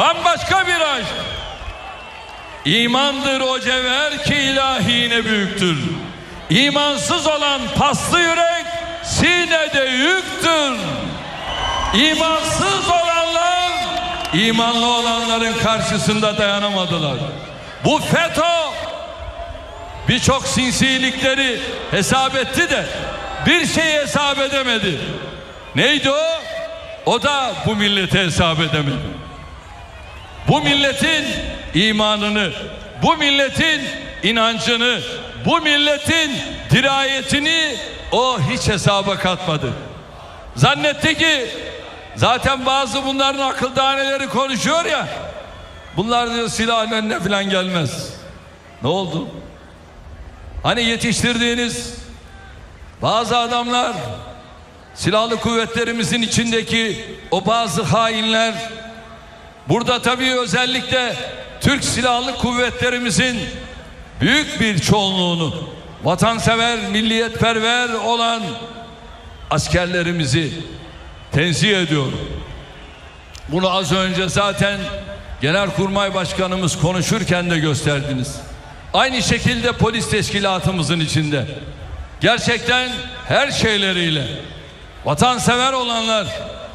bambaşka bir aşk. İmandır o cevher ki ilahine büyüktür. İmansız olan paslı yürek sinede yüktür. İmansız olanlar imanlı olanların karşısında dayanamadılar. Bu FETÖ birçok sinsilikleri hesap etti de bir şeyi hesap edemedi. Neydi o? O da bu millete hesap edemedi. Bu milletin imanını, bu milletin inancını, bu milletin dirayetini o hiç hesaba katmadı. Zannetti ki zaten bazı bunların akıl daneleri konuşuyor ya. Bunlar diyor silahın önüne falan gelmez. Ne oldu? Hani yetiştirdiğiniz bazı adamlar silahlı kuvvetlerimizin içindeki o bazı hainler burada tabii özellikle Türk Silahlı Kuvvetlerimizin büyük bir çoğunluğunu vatansever, milliyetperver olan askerlerimizi tenzih ediyorum. Bunu az önce zaten Genelkurmay Başkanımız konuşurken de gösterdiniz. Aynı şekilde polis teşkilatımızın içinde gerçekten her şeyleriyle vatansever olanlar,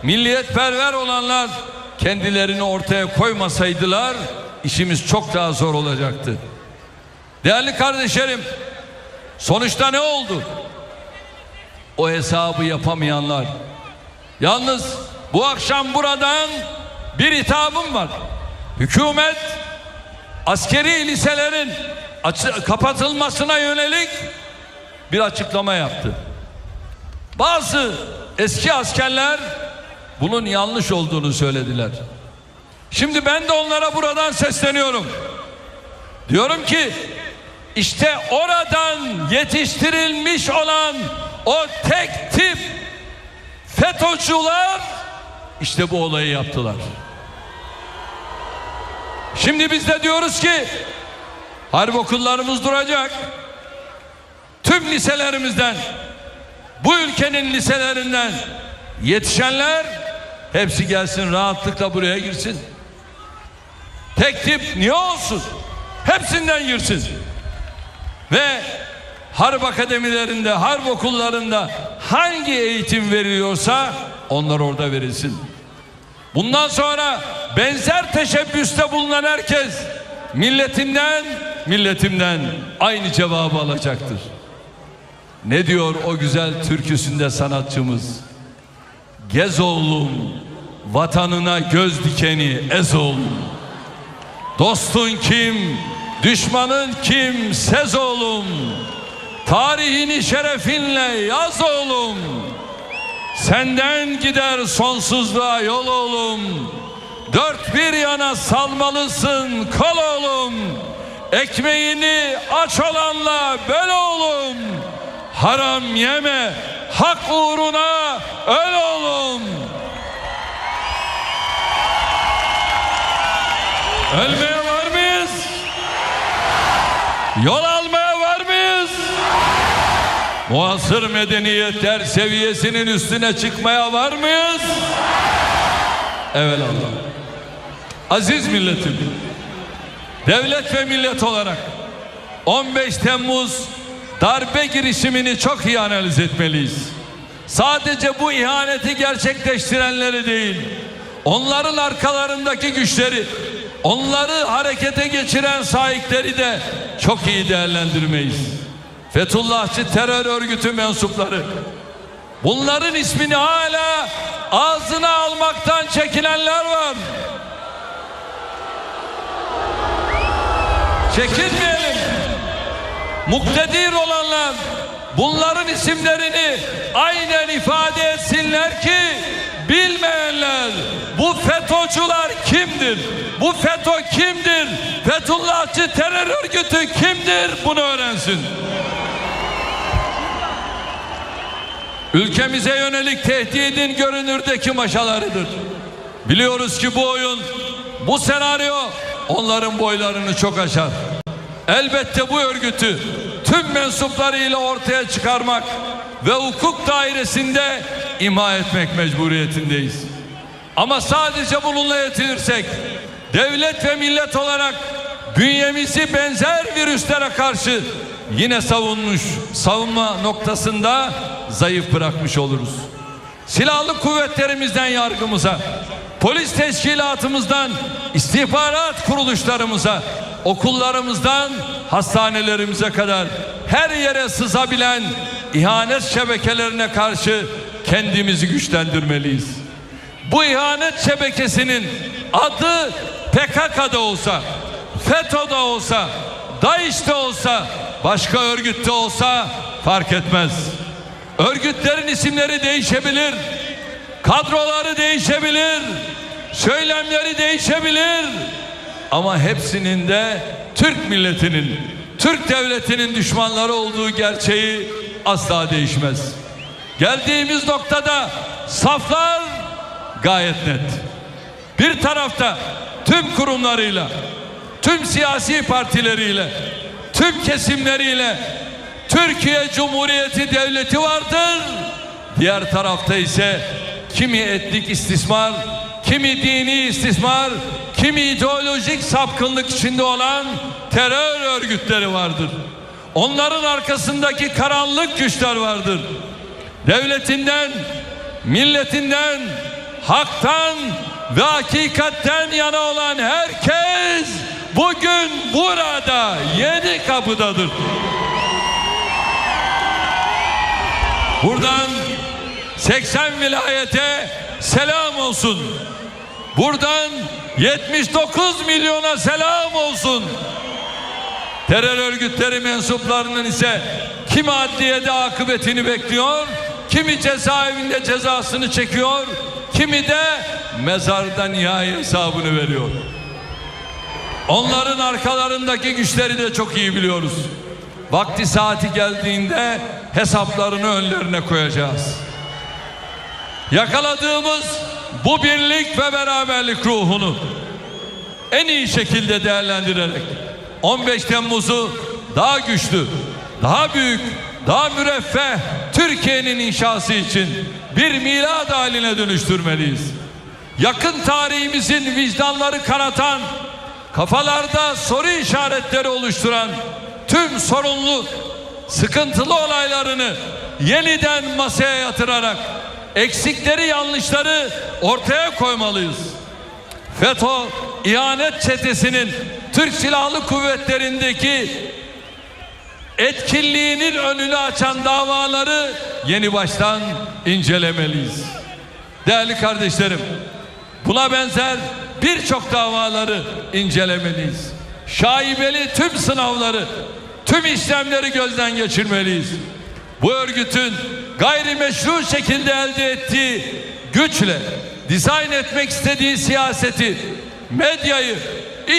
milliyetperver olanlar kendilerini ortaya koymasaydılar işimiz çok daha zor olacaktı. Değerli kardeşlerim, sonuçta ne oldu? O hesabı yapamayanlar. Yalnız bu akşam buradan bir hitabım var. Hükümet askeri liselerin kapatılmasına yönelik bir açıklama yaptı. Bazı eski askerler bunun yanlış olduğunu söylediler. Şimdi ben de onlara buradan sesleniyorum. Diyorum ki işte oradan yetiştirilmiş olan o tek tip FETÖ'cüler işte bu olayı yaptılar. Şimdi biz de diyoruz ki harp okullarımız duracak. Tüm liselerimizden bu ülkenin liselerinden yetişenler hepsi gelsin rahatlıkla buraya girsin. Tek tip niye olsun? Hepsinden girsin. Ve harp akademilerinde, harp okullarında hangi eğitim veriliyorsa onlar orada verilsin. Bundan sonra benzer teşebbüste bulunan herkes milletimden, milletimden aynı cevabı alacaktır. Ne diyor o güzel türküsünde sanatçımız? Gez oğlum, vatanına göz dikeni ez oğlum. Dostun kim, düşmanın kim, sez oğlum. Tarihini şerefinle yaz oğlum. Senden gider sonsuzluğa yol oğlum. Dört bir yana salmalısın kal oğlum. Ekmeğini aç olanla böl oğlum. Haram yeme, hak uğruna öl oğlum. Ölmeye var mıyız? Yol almaya var mıyız? Muasır medeniyetler seviyesinin üstüne çıkmaya var mıyız? Evet Allah. Aziz milletim. Devlet ve millet olarak 15 Temmuz darbe girişimini çok iyi analiz etmeliyiz. Sadece bu ihaneti gerçekleştirenleri değil, onların arkalarındaki güçleri, onları harekete geçiren sahipleri de çok iyi değerlendirmeyiz. Fethullahçı terör örgütü mensupları, bunların ismini hala ağzına almaktan çekinenler var. Çekinmeyelim. Muktedir olanlar bunların isimlerini aynen ifade etsinler ki bilmeyenler bu FETÖ'cüler kimdir? Bu FETÖ kimdir? Fethullahçı terör örgütü kimdir? Bunu öğrensin. Ülkemize yönelik tehdidin görünürdeki maşalarıdır. Biliyoruz ki bu oyun, bu senaryo onların boylarını çok aşar. Elbette bu örgütü tüm mensuplarıyla ortaya çıkarmak ve hukuk dairesinde ima etmek mecburiyetindeyiz. Ama sadece bununla yetinirsek devlet ve millet olarak bünyemizi benzer virüslere karşı yine savunmuş, savunma noktasında zayıf bırakmış oluruz. Silahlı kuvvetlerimizden yargımıza, polis teşkilatımızdan istihbarat kuruluşlarımıza, okullarımızdan hastanelerimize kadar her yere sızabilen ihanet şebekelerine karşı kendimizi güçlendirmeliyiz. Bu ihanet şebekesinin adı PKK'da olsa, FETÖ'de olsa, DAEŞ'te olsa, başka örgütte olsa fark etmez. Örgütlerin isimleri değişebilir, kadroları değişebilir, söylemleri değişebilir. Ama hepsinin de Türk milletinin, Türk devletinin düşmanları olduğu gerçeği asla değişmez. Geldiğimiz noktada saflar gayet net. Bir tarafta tüm kurumlarıyla, tüm siyasi partileriyle, tüm kesimleriyle Türkiye Cumhuriyeti Devleti vardır. Diğer tarafta ise kimi etnik istismar, kimi dini istismar, kimi ideolojik sapkınlık içinde olan terör örgütleri vardır. Onların arkasındaki karanlık güçler vardır. Devletinden, milletinden, haktan ve hakikatten yana olan herkes bugün burada yedi kapıdadır. Buradan 80 vilayete selam olsun. Buradan 79 milyona selam olsun. Terör örgütleri mensuplarının ise kimi adliyede akıbetini bekliyor, kimi cezaevinde cezasını çekiyor, kimi de mezarda nihai hesabını veriyor. Onların arkalarındaki güçleri de çok iyi biliyoruz. Vakti saati geldiğinde hesaplarını önlerine koyacağız. Yakaladığımız bu birlik ve beraberlik ruhunu en iyi şekilde değerlendirerek 15 Temmuz'u daha güçlü, daha büyük, daha müreffeh Türkiye'nin inşası için bir milad haline dönüştürmeliyiz. Yakın tarihimizin vicdanları kanatan, kafalarda soru işaretleri oluşturan tüm sorunlu, sıkıntılı olaylarını yeniden masaya yatırarak eksikleri yanlışları ortaya koymalıyız. FETÖ ihanet çetesinin Türk Silahlı Kuvvetleri'ndeki etkinliğinin önünü açan davaları yeni baştan incelemeliyiz. Değerli kardeşlerim, buna benzer birçok davaları incelemeliyiz. Şaibeli tüm sınavları, tüm işlemleri gözden geçirmeliyiz. Bu örgütün gayrimeşru şekilde elde ettiği güçle dizayn etmek istediği siyaseti, medyayı,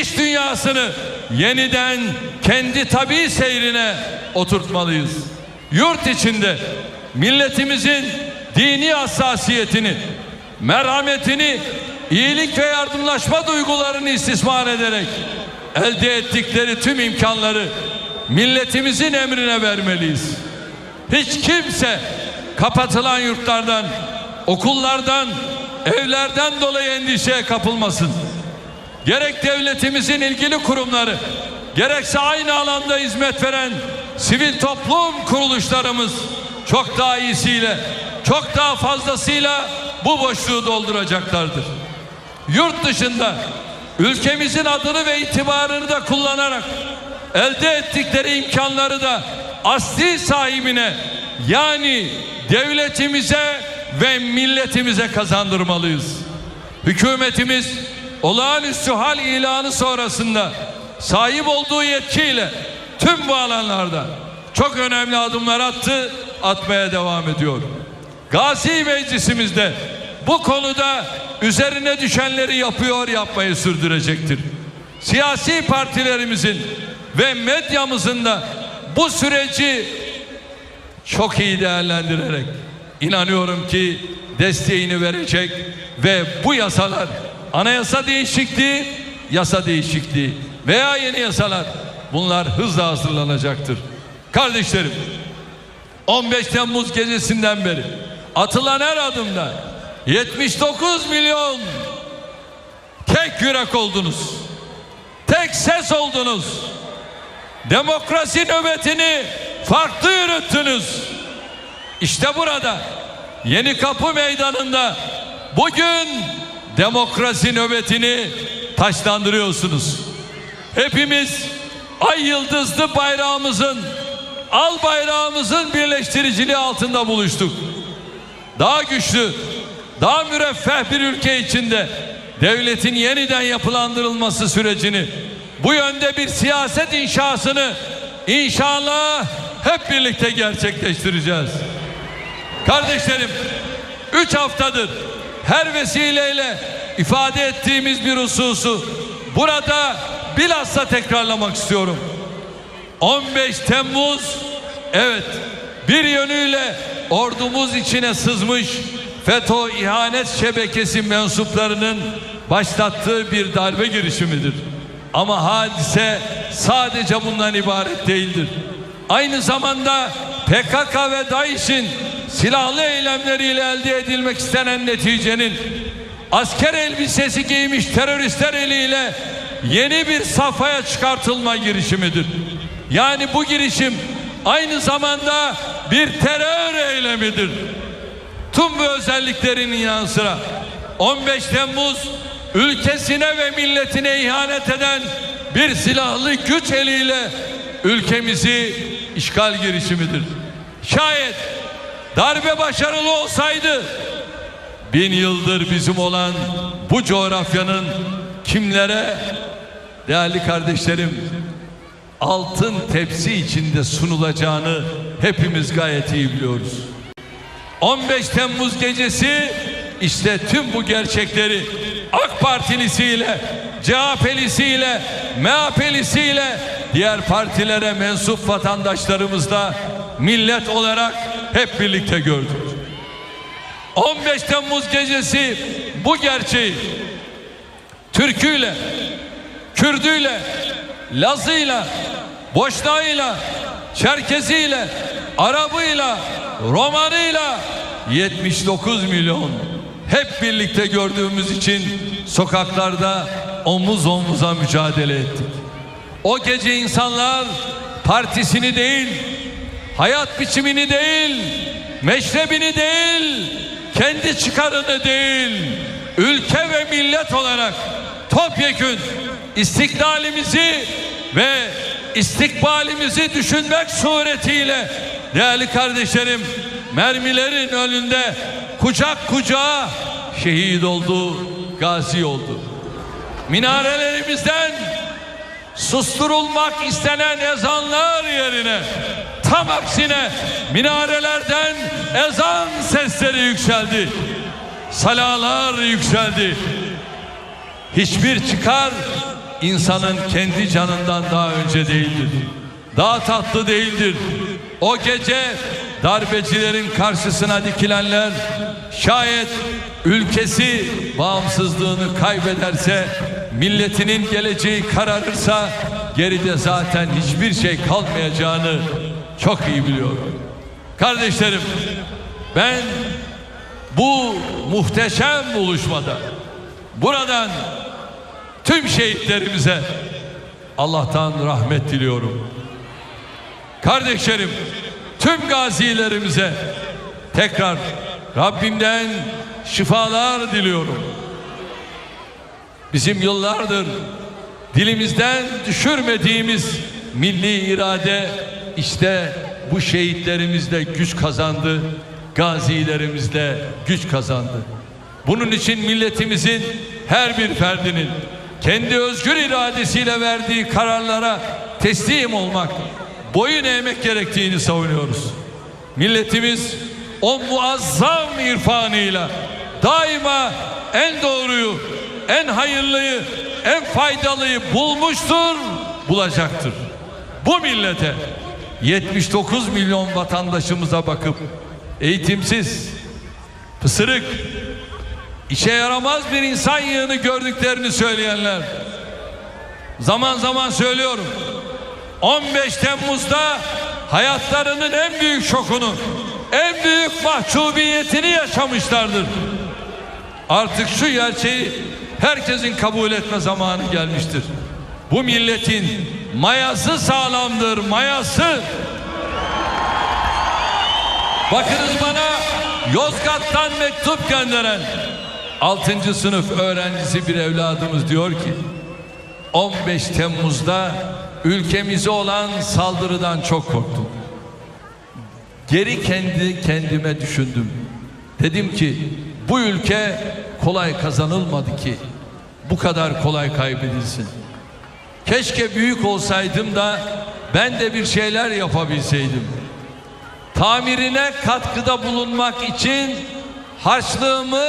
iş dünyasını yeniden kendi tabii seyrine oturtmalıyız. Yurt içinde milletimizin dini hassasiyetini, merhametini, iyilik ve yardımlaşma duygularını istismar ederek elde ettikleri tüm imkanları milletimizin emrine vermeliyiz. Hiç kimse kapatılan yurtlardan, okullardan, evlerden dolayı endişeye kapılmasın. Gerek devletimizin ilgili kurumları, gerekse aynı alanda hizmet veren sivil toplum kuruluşlarımız çok daha iyisiyle, çok daha fazlasıyla bu boşluğu dolduracaklardır. Yurt dışında ülkemizin adını ve itibarını da kullanarak elde ettikleri imkanları da asli sahibine yani devletimize ve milletimize kazandırmalıyız. Hükümetimiz olağanüstü hal ilanı sonrasında sahip olduğu yetkiyle tüm bu alanlarda çok önemli adımlar attı, atmaya devam ediyor. Gazi Meclisimizde bu konuda üzerine düşenleri yapıyor, yapmayı sürdürecektir. Siyasi partilerimizin ve medyamızın da bu süreci çok iyi değerlendirerek inanıyorum ki desteğini verecek ve bu yasalar anayasa değişikliği, yasa değişikliği veya yeni yasalar bunlar hızla hazırlanacaktır. Kardeşlerim 15 Temmuz gecesinden beri atılan her adımda 79 milyon tek yürek oldunuz. Tek ses oldunuz. Demokrasi nöbetini farklı yürüttünüz. İşte burada Yeni Kapı Meydanı'nda bugün demokrasi nöbetini taşlandırıyorsunuz. Hepimiz ay yıldızlı bayrağımızın al bayrağımızın birleştiriciliği altında buluştuk. Daha güçlü, daha müreffeh bir ülke içinde devletin yeniden yapılandırılması sürecini bu yönde bir siyaset inşasını inşallah hep birlikte gerçekleştireceğiz. Kardeşlerim, üç haftadır her vesileyle ifade ettiğimiz bir hususu burada bilhassa tekrarlamak istiyorum. 15 Temmuz evet bir yönüyle ordumuz içine sızmış FETÖ ihanet şebekesi mensuplarının başlattığı bir darbe girişimidir. Ama hadise sadece bundan ibaret değildir. Aynı zamanda PKK ve DAEŞ'in silahlı eylemleriyle elde edilmek istenen neticenin asker elbisesi giymiş teröristler eliyle yeni bir safhaya çıkartılma girişimidir. Yani bu girişim aynı zamanda bir terör eylemidir. Tüm bu özelliklerinin yanı sıra 15 Temmuz ülkesine ve milletine ihanet eden bir silahlı güç eliyle ülkemizi işgal girişimidir. Şayet darbe başarılı olsaydı bin yıldır bizim olan bu coğrafyanın kimlere değerli kardeşlerim altın tepsi içinde sunulacağını hepimiz gayet iyi biliyoruz. 15 Temmuz gecesi işte tüm bu gerçekleri AK Partilisiyle, CHP'lisiyle, MHP'lisiyle diğer partilere mensup vatandaşlarımızla millet olarak hep birlikte gördük. 15 Temmuz gecesi bu gerçeği Türküyle, Kürdüyle, Lazıyla, Boşnağıyla, Çerkeziyle, Arabıyla, Romanıyla 79 milyon hep birlikte gördüğümüz için sokaklarda omuz omuza mücadele ettik. O gece insanlar partisini değil, hayat biçimini değil, meşrebini değil, kendi çıkarını değil, ülke ve millet olarak topyekün istiklalimizi ve istikbalimizi düşünmek suretiyle değerli kardeşlerim mermilerin önünde kucak kucağa şehit oldu, gazi oldu. Minarelerimizden susturulmak istenen ezanlar yerine tam aksine minarelerden ezan sesleri yükseldi. Salalar yükseldi. Hiçbir çıkar insanın kendi canından daha önce değildir. Daha tatlı değildir. O gece darbecilerin karşısına dikilenler şayet ülkesi bağımsızlığını kaybederse milletinin geleceği kararırsa geride zaten hiçbir şey kalmayacağını çok iyi biliyorum. Kardeşlerim ben bu muhteşem buluşmada buradan tüm şehitlerimize Allah'tan rahmet diliyorum. Kardeşlerim tüm gazilerimize tekrar Rabbimden şifalar diliyorum. Bizim yıllardır dilimizden düşürmediğimiz milli irade işte bu şehitlerimizle güç kazandı, gazilerimizle güç kazandı. Bunun için milletimizin her bir ferdinin kendi özgür iradesiyle verdiği kararlara teslim olmak, boyun eğmek gerektiğini savunuyoruz. Milletimiz o muazzam irfanıyla daima en doğruyu, en hayırlıyı, en faydalıyı bulmuştur, bulacaktır. Bu millete 79 milyon vatandaşımıza bakıp eğitimsiz, pısırık, işe yaramaz bir insan yığını gördüklerini söyleyenler zaman zaman söylüyorum 15 Temmuz'da hayatlarının en büyük şokunu en büyük mahcubiyetini yaşamışlardır. Artık şu gerçeği herkesin kabul etme zamanı gelmiştir. Bu milletin mayası sağlamdır, mayası. Bakınız bana Yozgat'tan mektup gönderen 6. sınıf öğrencisi bir evladımız diyor ki 15 Temmuz'da ülkemize olan saldırıdan çok korktum. Geri kendi kendime düşündüm. Dedim ki bu ülke kolay kazanılmadı ki bu kadar kolay kaybedilsin. Keşke büyük olsaydım da ben de bir şeyler yapabilseydim. Tamirine katkıda bulunmak için harçlığımı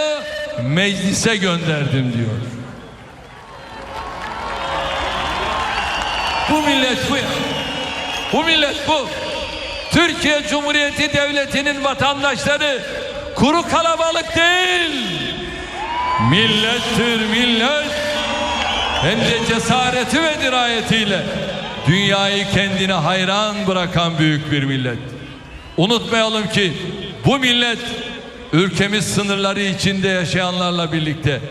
meclise gönderdim diyor. Bu millet bu ya. Bu millet bu. Türkiye Cumhuriyeti Devleti'nin vatandaşları kuru kalabalık değil. Millettir millet. Hem de cesareti ve dirayetiyle dünyayı kendine hayran bırakan büyük bir millet. Unutmayalım ki bu millet ülkemiz sınırları içinde yaşayanlarla birlikte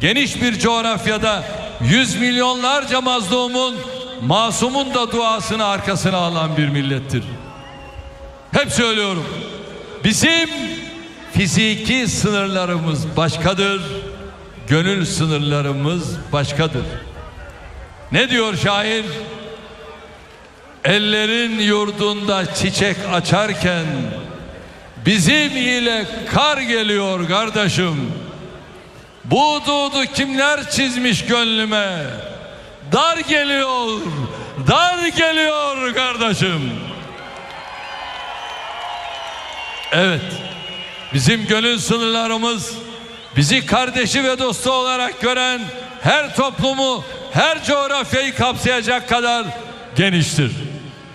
geniş bir coğrafyada yüz milyonlarca mazlumun masumun da duasını arkasına alan bir millettir. Hep söylüyorum. Bizim fiziki sınırlarımız başkadır. Gönül sınırlarımız başkadır. Ne diyor şair? Ellerin yurdunda çiçek açarken bizim ile kar geliyor kardeşim. Bu dudu kimler çizmiş gönlüme? Dar geliyor, dar geliyor kardeşim. Evet, bizim gönül sınırlarımız bizi kardeşi ve dostu olarak gören her toplumu, her coğrafyayı kapsayacak kadar geniştir.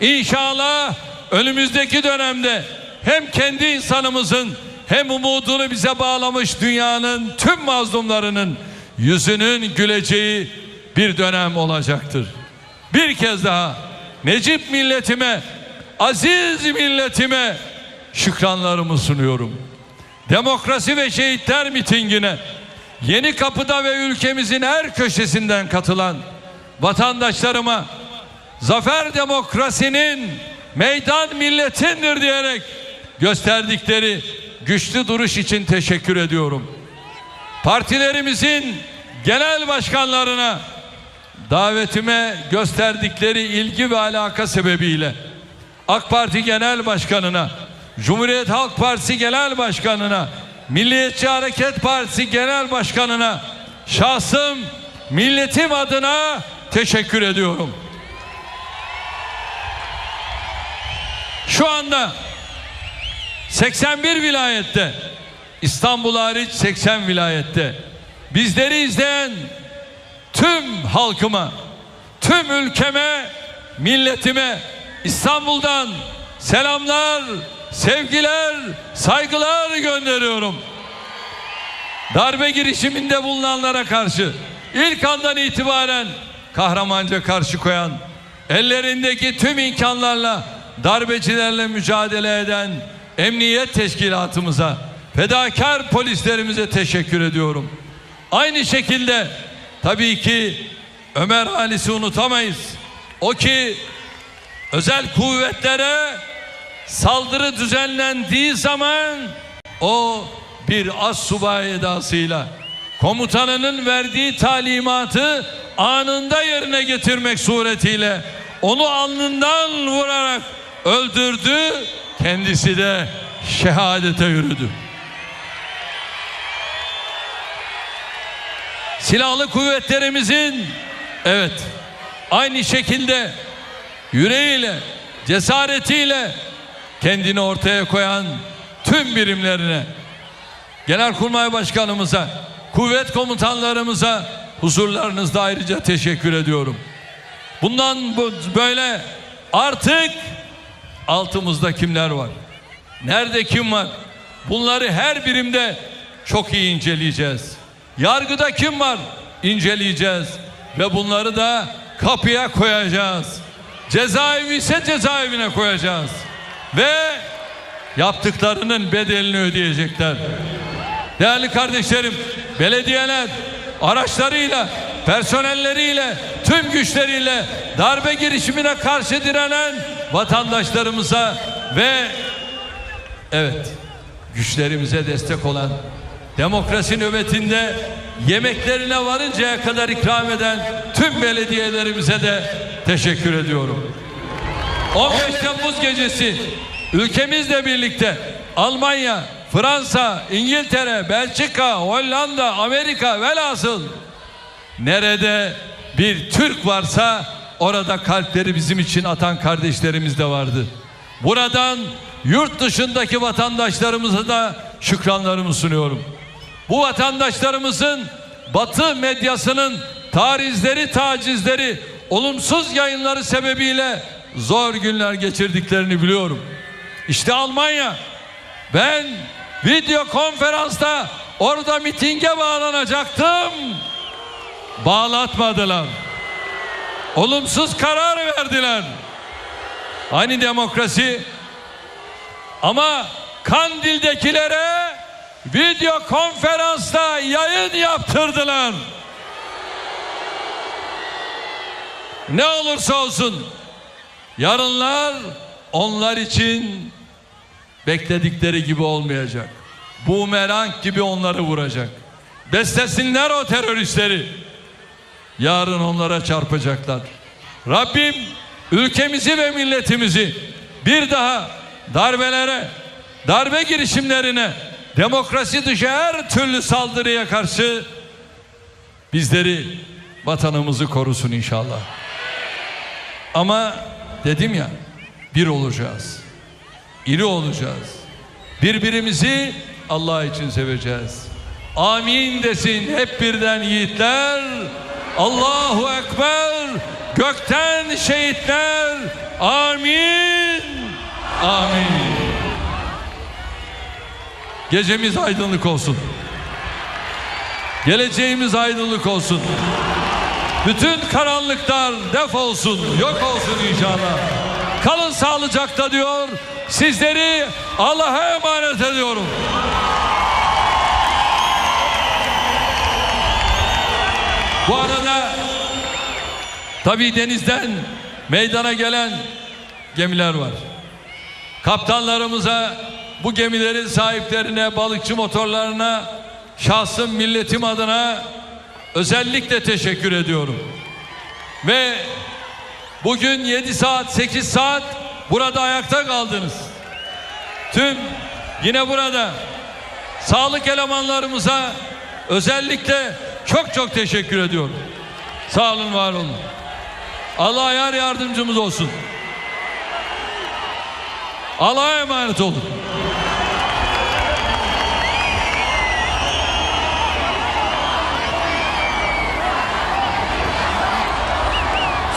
İnşallah önümüzdeki dönemde hem kendi insanımızın hem umudunu bize bağlamış dünyanın tüm mazlumlarının yüzünün güleceği bir dönem olacaktır. Bir kez daha Necip milletime, aziz milletime şükranlarımı sunuyorum. Demokrasi ve Şehitler mitingine Yeni Kapı'da ve ülkemizin her köşesinden katılan vatandaşlarıma zafer demokrasinin meydan milletindir diyerek gösterdikleri güçlü duruş için teşekkür ediyorum. Partilerimizin genel başkanlarına davetime gösterdikleri ilgi ve alaka sebebiyle AK Parti Genel Başkanı'na, Cumhuriyet Halk Partisi Genel Başkanı'na, Milliyetçi Hareket Partisi Genel Başkanı'na şahsım milletim adına teşekkür ediyorum. Şu anda 81 vilayette İstanbul hariç 80 vilayette bizleri izleyen tüm halkıma, tüm ülkeme, milletime İstanbul'dan selamlar, sevgiler, saygılar gönderiyorum. Darbe girişiminde bulunanlara karşı ilk andan itibaren kahramanca karşı koyan, ellerindeki tüm imkanlarla darbecilerle mücadele eden emniyet teşkilatımıza, fedakar polislerimize teşekkür ediyorum. Aynı şekilde tabii ki Ömer Halis'i unutamayız. O ki özel kuvvetlere saldırı düzenlendiği zaman o bir as subay edasıyla komutanının verdiği talimatı anında yerine getirmek suretiyle onu alnından vurarak öldürdü. Kendisi de şehadete yürüdü. Silahlı kuvvetlerimizin evet aynı şekilde yüreğiyle, cesaretiyle kendini ortaya koyan tüm birimlerine, Genelkurmay Başkanımıza, kuvvet komutanlarımıza huzurlarınızda ayrıca teşekkür ediyorum. Bundan bu- böyle artık altımızda kimler var? Nerede kim var? Bunları her birimde çok iyi inceleyeceğiz. Yargıda kim var? İnceleyeceğiz. Ve bunları da kapıya koyacağız. Cezaevi ise cezaevine koyacağız. Ve yaptıklarının bedelini ödeyecekler. Değerli kardeşlerim, belediyeler araçlarıyla, personelleriyle, tüm güçleriyle darbe girişimine karşı direnen vatandaşlarımıza ve evet güçlerimize destek olan demokrasi nöbetinde yemeklerine varıncaya kadar ikram eden tüm belediyelerimize de teşekkür ediyorum. 15 Temmuz gecesi ülkemizle birlikte Almanya, Fransa, İngiltere, Belçika, Hollanda, Amerika velhasıl nerede bir Türk varsa orada kalpleri bizim için atan kardeşlerimiz de vardı. Buradan yurt dışındaki vatandaşlarımıza da şükranlarımı sunuyorum. Bu vatandaşlarımızın Batı medyasının tarizleri, tacizleri, olumsuz yayınları sebebiyle zor günler geçirdiklerini biliyorum. İşte Almanya. Ben video konferansta orada mitinge bağlanacaktım. Bağlatmadılar. Olumsuz karar verdiler. Hani demokrasi? Ama Kandil'dekilere video konferansta yayın yaptırdılar. Ne olursa olsun yarınlar onlar için bekledikleri gibi olmayacak. Bumerang gibi onları vuracak. Beslesinler o teröristleri. Yarın onlara çarpacaklar. Rabbim ülkemizi ve milletimizi bir daha darbelere, darbe girişimlerine, demokrasi dışı her türlü saldırıya karşı bizleri, vatanımızı korusun inşallah. Ama dedim ya bir olacağız. İri olacağız. Birbirimizi Allah için seveceğiz. Amin desin hep birden yiğitler. Allahu Ekber. Gökten şehitler. Amin. Amin. Gecemiz aydınlık olsun. Geleceğimiz aydınlık olsun. Bütün karanlıklar defolsun, yok olsun inşallah. Kalın sağlıcakta diyor. Sizleri Allah'a emanet ediyorum. Bu arada tabii denizden meydana gelen gemiler var. Kaptanlarımıza, bu gemilerin sahiplerine, balıkçı motorlarına, şahsım milletim adına özellikle teşekkür ediyorum. Ve bugün 7 saat 8 saat burada ayakta kaldınız. Tüm yine burada sağlık elemanlarımıza özellikle çok çok teşekkür ediyorum. Sağ olun var olun. Allah yar yardımcımız olsun. Allah'a emanet olun.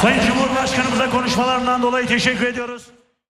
Sayın Cumhurbaşkanımıza konuşmalarından dolayı teşekkür ediyoruz.